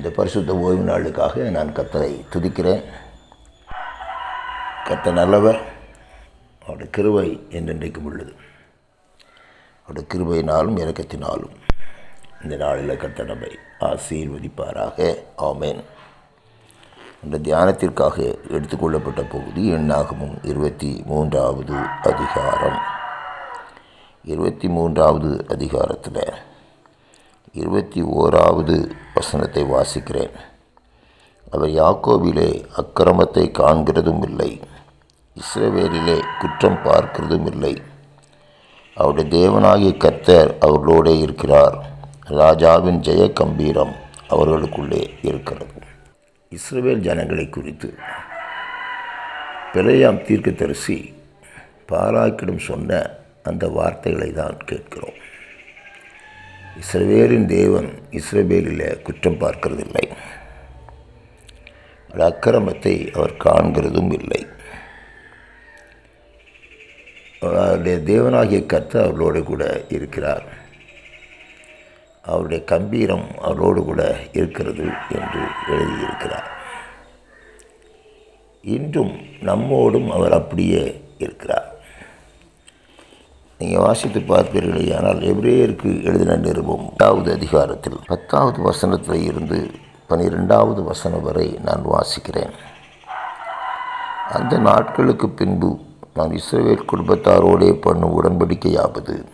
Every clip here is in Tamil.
இந்த பரிசுத்த ஓய்வு நாளுக்காக நான் கத்தரை துதிக்கிறேன். கத்த நல்லவர் அவருடைய கிருபை என்றென்றைக்கும் உள்ளது. அவருடைய கிருபையினாலும் இறக்கத்தினாலும் இந்த நாளில் கத்த நம்மை ஆசீர்வதிப்பாராக. ஆமேன். இந்த தியானத்திற்காக எடுத்துக்கொள்ளப்பட்ட பகுதி எண்ணாகமும் இருபத்தி மூன்றாவது அதிகாரம். இருபத்தி மூன்றாவது அதிகாரத்தில் இருபத்தி ஓராவது வசனத்தை வாசிக்கிறேன். அவர் யாக்கோபிலே அக்கிரமத்தை காண்கிறதும் இல்லை இஸ்ரவேலிலே குற்றம் பார்க்கிறதும் இல்லை அவருடைய தேவனாகிய கர்த்தர் அவர்களோடே இருக்கிறார். ராஜாவின் ஜெய கம்பீரம் அவர்களுக்குள்ளே இருக்கிறது. இஸ்ரவேல் ஜனங்களை குறித்து பிழையாம் தீர்க்கதரிசி பாராக்கிடம் சொன்ன அந்த வார்த்தைகளை தான் கேட்கிறோம். இஸ்ரவேலின் தேவன் இஸ்ரவேலில் குற்றம் பார்க்கிறதில்லை. அக்கிரமத்தை அவர் காண்கிறதும் இல்லை. அவருடைய தேவனாகிய கர்த்த அவர்களோடு கூட இருக்கிறார். அவருடைய கம்பீரம் அவரோடு கூட இருக்கிறது என்று எழுதியிருக்கிறார். இன்றும் நம்மோடும் அவர் அப்படியே இருக்கிறார். நீங்கள் வாசித்து பார்ப்பீர்களே ஆனால் எபிரேயருக்கு எழுதின நிருபம் எட்டாவது அதிகாரத்தில் பத்தாவது வசனத்தில் இருந்து பனிரெண்டாவது வசனம் வரை நான் வாசிக்கிறேன். அந்த நாட்களுக்கு பின்பு நான் இஸ்ரவேல் குடும்பத்தாரோடே பண்ணும் உடன்படிக்கையாவது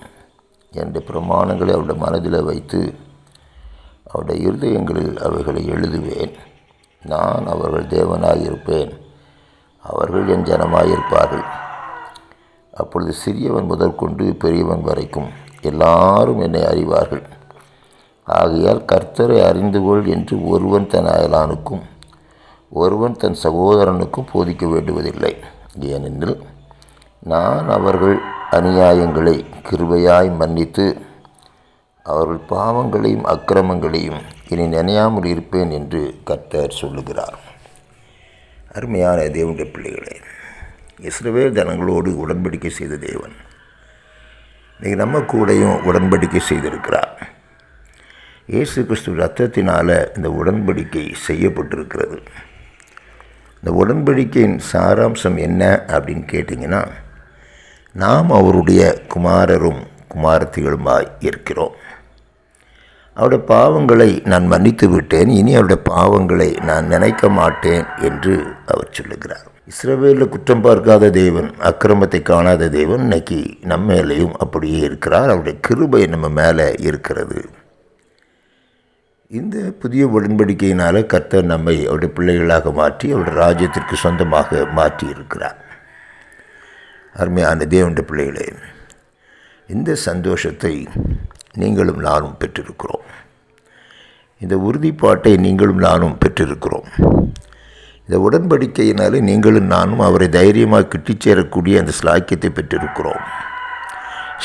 என்ற பிரமாணங்களை அவருடைய மனதில் வைத்து அவருடைய இருதயங்களில் அவைகளை எழுதுவேன். நான் அவர்கள் தேவனாயிருப்பேன். அவர்கள் என் ஜனமாயிருப்பார்கள். அப்பொழுது சிறியவன் முதற்கொண்டு பெரியவன் வரைக்கும் எல்லாரும் என்னை அறிவார்கள். ஆகையால் கர்த்தரை அறிந்து கொள் என்று ஒருவன் தன் அயலானுக்கும் ஒருவன் தன் சகோதரனுக்கும் போதிக்க வேண்டுவதில்லை. ஏனெனில் நான் அவர்கள் அநியாயங்களை கிருபையாய் மன்னித்து அவர்கள் பாவங்களையும் அக்கிரமங்களையும் இனி நினையாமல் இருப்பேன் என்று கர்த்தர் சொல்லுகிறார். அருமையான தேவனுடைய பிள்ளைகளே இஸ்ரவேல் ஜனங்களோடு உடன்படிக்கை செய்த தேவன். இன்றைக்கி நம்ம கூடையும் உடன்படிக்கை செய்திருக்கிறார். இயேசு கிறிஸ்து ரத்தத்தினால் இந்த உடன்படிக்கை செய்யப்பட்டிருக்கிறது. இந்த உடன்படிக்கையின் சாராம்சம் என்ன அப்படின்னு கேட்டிங்கன்னா நாம் அவருடைய குமாரரும் குமாரத்திகளுமாய் இருக்கிறோம். அவருடைய பாவங்களை நான் மன்னித்து விட்டேன் இனி அவருடைய பாவங்களை நான் நினைக்க மாட்டேன் என்று அவர் சொல்லுகிறார். இஸ்ரவேலில் குற்றம் பார்க்காத தேவன் அக்கிரமத்தை காணாத தேவன் இன்னைக்கு நம்ம மேலேயும் அப்படியே இருக்கிறார். அவருடைய கிருபை நம்ம மேலே இருக்கிறது. இந்த புதிய உடன்படிக்கையினால் கர்த்தர் நம்மை அவருடைய பிள்ளைகளாக மாற்றி அவருடைய ராஜ்யத்திற்கு சொந்தமாக மாற்றி இருக்கிறார் அருமையான தேவனுடைய பிள்ளைகளே இந்த சந்தோஷத்தை நீங்களும் நானும் பெற்றிருக்கிறோம். இந்த உறுதிப்பாட்டை நீங்களும் நானும் பெற்றிருக்கிறோம். இந்த உடன்படிக்கையினாலே நீங்களும் நானும் அவரை தைரியமாக கிட்டிச் சேரக்கூடிய அந்த ஸ்லாக்கியத்தை பெற்றிருக்கிறோம்.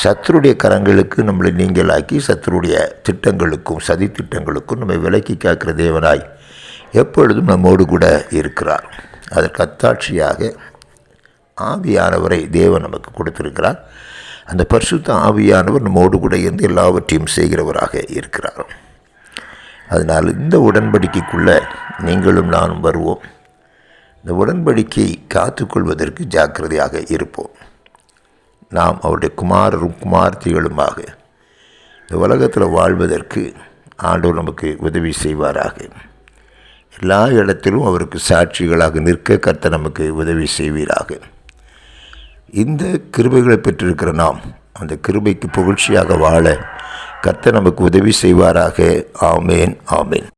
சத்துருடைய கரங்களுக்கு நம்மளை நீங்களாக்கி சத்துருடைய திட்டங்களுக்கும் சதி திட்டங்களுக்கும் நம்மை விலக்கி காக்கிற தேவனாய் எப்பொழுதும் நம்மோடு கூட இருக்கிறார். அதற்கு அத்தாட்சியாக ஆவியானவரை தேவன் நமக்கு கொடுத்திருக்கிறார். அந்த பரிசுத்த ஆவியானவர் நம்மோடு கூட இருந்து எல்லாவற்றையும் செய்கிறவராக இருக்கிறார். அதனால் இந்த உடன்படிக்கைக்குள்ளே நீங்களும் நானும் வருவோம். இந்த உடன்படிக்கை காத்துக்கொள்வதற்கு ஜாக்கிரதையாக இருப்போம். நாம் அவருடைய குமாரரும் குமார்த்திகளுமாக இந்த உலகத்தில் வாழ்வதற்கு ஆண்டவர் நமக்கு உதவி செய்வாராக. எல்லா இடத்திலும் அவருக்கு சாட்சிகளாக நிற்க கர்த்த நமக்கு உதவி செய்வீராக. இந்த கிருபைகளை பெற்றிருக்கிற நாம் அந்த கிருபைக்கு புகழ்ச்சியாக வாழ கர்த்த நமக்கு உதவி செய்வாராக. ஆமேன் ஆமேன்.